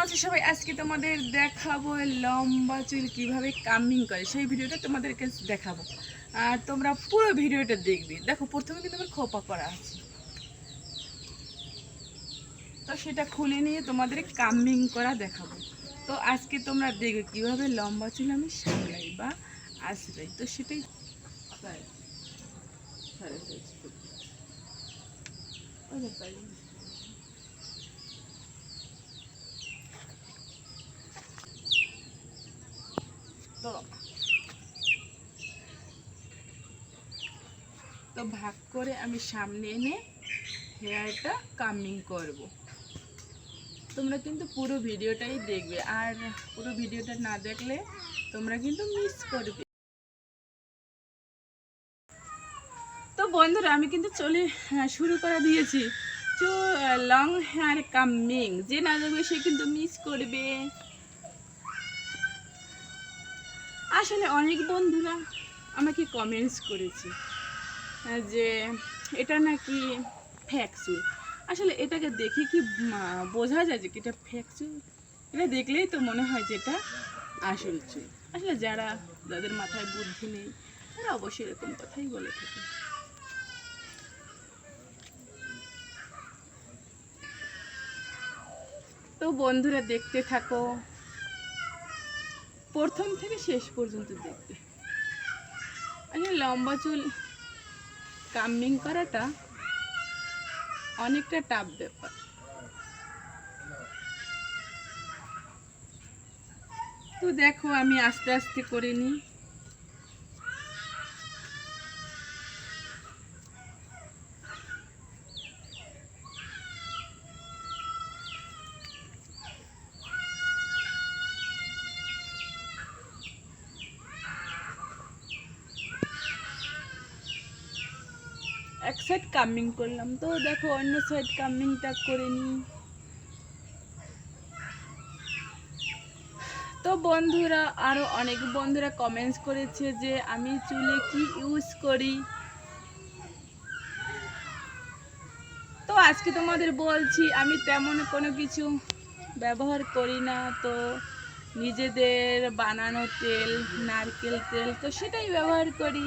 আছো সবাই আজকে তোমাদের দেখাবো লম্বা চুল কীভাবে কামিং করে। সেই ভিডিওটা তোমাদেরকে দেখাবো। আর তোমরা পুরো ভিডিওটা দেখবে। দেখো, প্রথমে কিন্তু আমার খোপা করা আছে। তো সেটা খুলে নিয়ে তোমাদের কামিং করা দেখাবো। তো আজকে তোমরা দেখবে কীভাবে লম্বা চুল আমি সামলাই বা আসবে তো সেটাই তো ভাগ করে আমি সামনে এনে হেয়ারটা কামিং করব। তোমরা কিন্তু পুরো ভিডিওটাই দেখবে। আর পুরো ভিডিওটা না দেখলে তোমরা কিন্তু মিস করবে। তো বন্ধুরা আমি কিন্তু চলে হ্যাঁ, শুরু করে দিয়েছি। তো লং হেয়ার কামিং যে না দেখবে সে কিন্তু মিস করবে। আসলে অনেক বন্ধুরা আমাকে কমেন্টস করেছে যে এটা নাকি ফ্যাকচুল আসলে এটাকে দেখে কি বোঝা যায় যে এটা ফ্যাকচুল এটা দেখলেই তো মনে হয় যে এটা আসল চুল আসলে যারা যাদের মাথায় বুদ্ধি নেই, তারা অবশ্যই এরকম কথাই বলে থাকে। তো বন্ধুরা দেখতে থাকো। প্রথম থেকে শেষ পর্যন্ত দেখতে মানে লম্বা চুল কামিং করাটা অনেকটা টাফ ব্যাপার। তো দেখো আমি আস্তে আস্তে করে নিই। এক সাইড কামিং করলাম। তো দেখো, অন্য সাইড কামিংটা করে নিই। তো বন্ধুরা আরও অনেক বন্ধুরা কমেন্টস করেছে যে, আমি চুলে কি ইউজ করি? তো আজকে তোমাদের বলছি, আমি তেমন কোনো কিছু ব্যবহার করি না। তো নিজেদের বানানো তেল, নারকেল তেল, তো সেটাই ব্যবহার করি।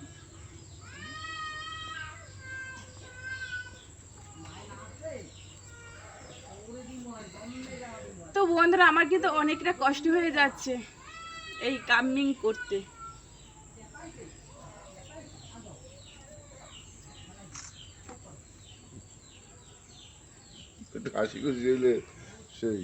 বন্ধুরা আমার কিন্তু অনেকটা কষ্ট হয়ে যাচ্ছে এই কামিং করতে। সেই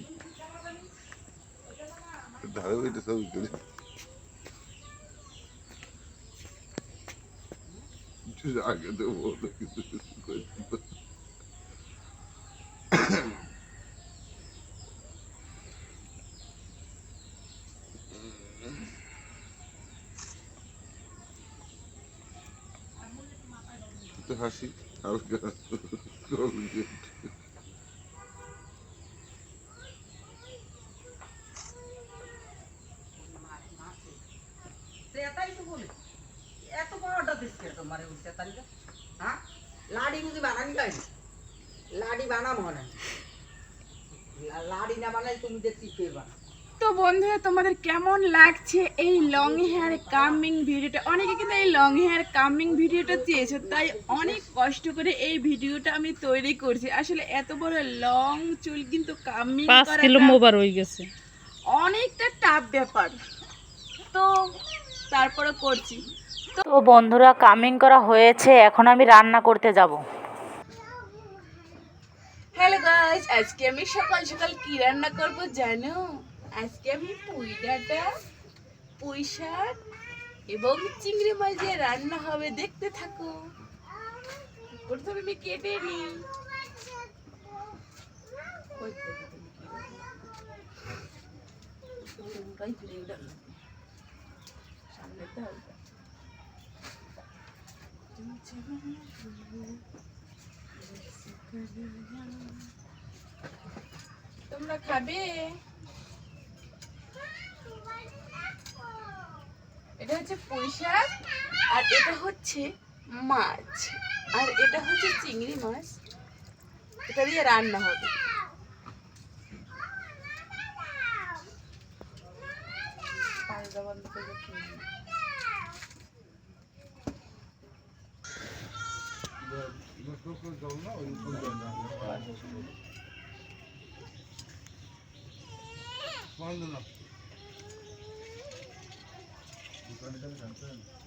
কিছু করতে তো হাসি হালকা এত তোমার ওই হ্যাঁ? লাড়ি বানানি লাড়ি বানাবো না লাড়ি না বানাই তুমি দেখছি কে বানা তো বন্ধুরা তোমাদের কেমন লাগছে এই লং হেয়ার কামিং ভিডিওটা অনেকে কিন্তু এই লং হেয়ার কামিং ভিডিওটা চেয়েছে তাই অনেক কষ্ট করে এই ভিডিওটা আমি তৈরি করছি। আসলে এত বড় লং চুল কিন্তু কামিং মোবার হয়ে গেছে। অনেকটা টাফ ব্যাপার। তো তারপরে করছি। তো বন্ধুরা কামিং করা হয়েছে এখন আমি রান্না করতে যাব। হ্যালো গাইস আজকে আমি সকাল সকাল কি রান্না করব জানো? আজকে আমি পুঁই ডাঁটা, পুঁই শাক এবং চিংড়ি মাছ রান্না হবে। দেখতে থাকো। প্রথমে আমি কেটে নিই। তোমরা খাবে? এটা হচ্ছে পুঁই শাক, আর এটা হচ্ছে মাছ। আর এটা হচ্ছে চিংড়ি মাছ। এটা দিয়ে রান্না হবে। পানিটা বন্ধ করে খেয়ে নিই।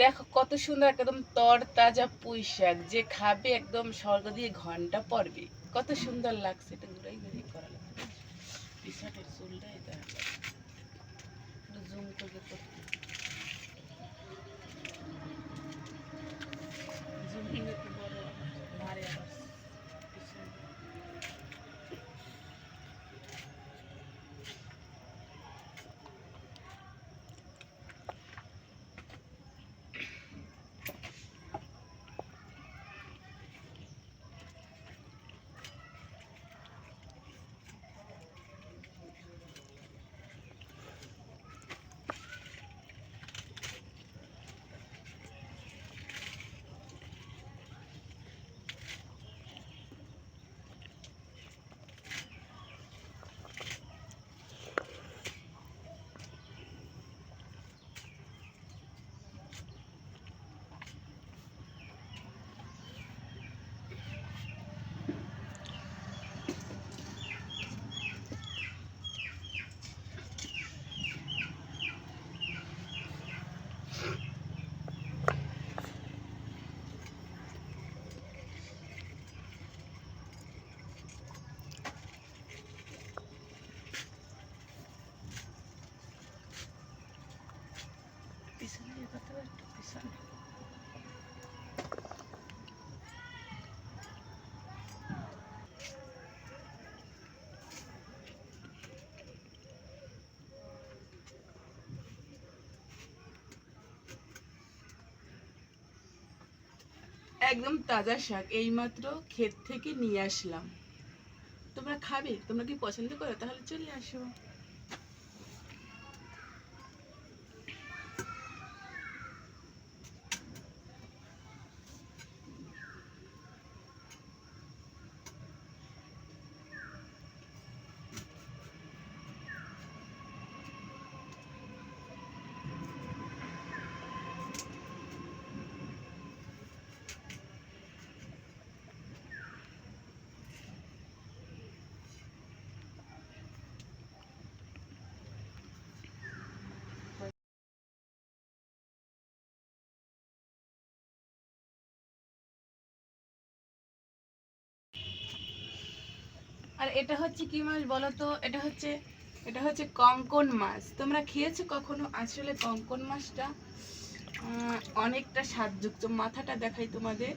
দেখো, কত সুন্দর একদম তর তাজা পুঁই শাক যে খাবে একদম স্বর্গ দিয়ে ঘণ্টা পড়বে। কত সুন্দর লাগছে এটা ঘুরাই ঘুরাই করা লাগবে টি চুলটা এটা জুম করে জুম করে একটু বড় মারে আবার পিছনে। পিছনে ইয়ে করতে পারো একটু পিছনে একদম তাজা শাক, এইমাত্র ক্ষেত থেকে নিয়ে আসলাম। তোমরা খাবে? তোমরা কি পছন্দ করো? তাহলে চলে আসো। আর এটা হচ্ছে কি মাছ বলো তো? এটা হচ্ছে এটা হচ্ছে কঙ্কন মাছ। তোমরা খেয়েছো কখনো? আসলে কঙ্কন মাছটা অনেকটা স্বাদযুক্ত। মাথাটা দেখাই তোমাদের।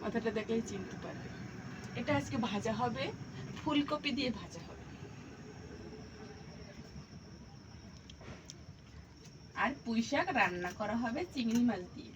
মাথাটা দেখলেই চিনতে পারবে। এটা আজকে ভাজা হবে। ফুলকপি দিয়ে ভাজা হবে। আর পুঁই শাক রান্না করা হবে চিংড়ি মাছ দিয়ে।